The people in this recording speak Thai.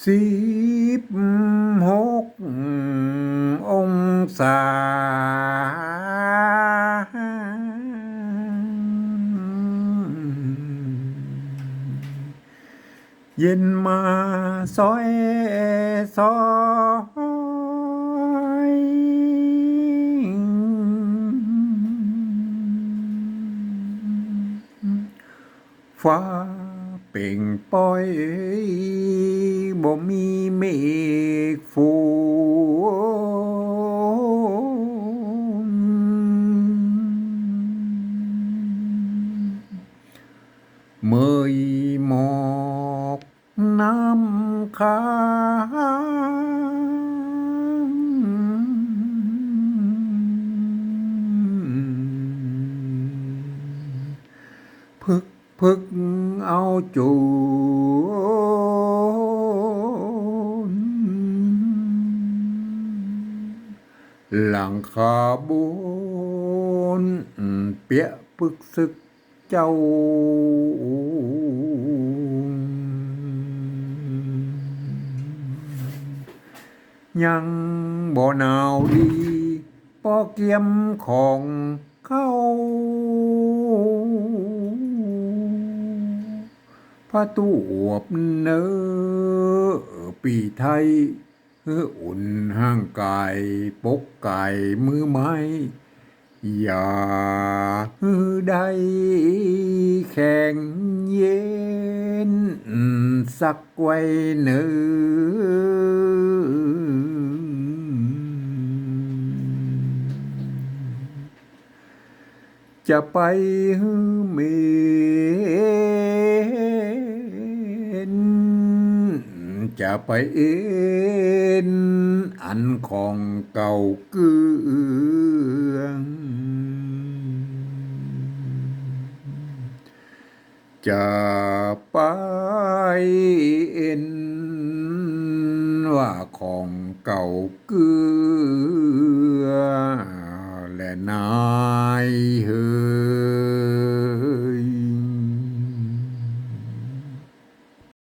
xíp hốt ông xà dinh mà soi soi. Phá เป่งป้อยบ่มีเมฆฟูเมยหมอกน้ำค้างพึก phước ao chủ. Làng khá bốn bịa phước sức châu. Nhân bộ nào đi có kiếm khổng พระตูอวบเนอปีไทยเอออุ่นห่างกายปกกายมือไม้อย่าฮือใดแข็งเย็น สักไว้เนื้จะไปฮือ จะไปเอ็นอันของเก่าเกืองจะไปเอ็นว่าของเก่าเกือง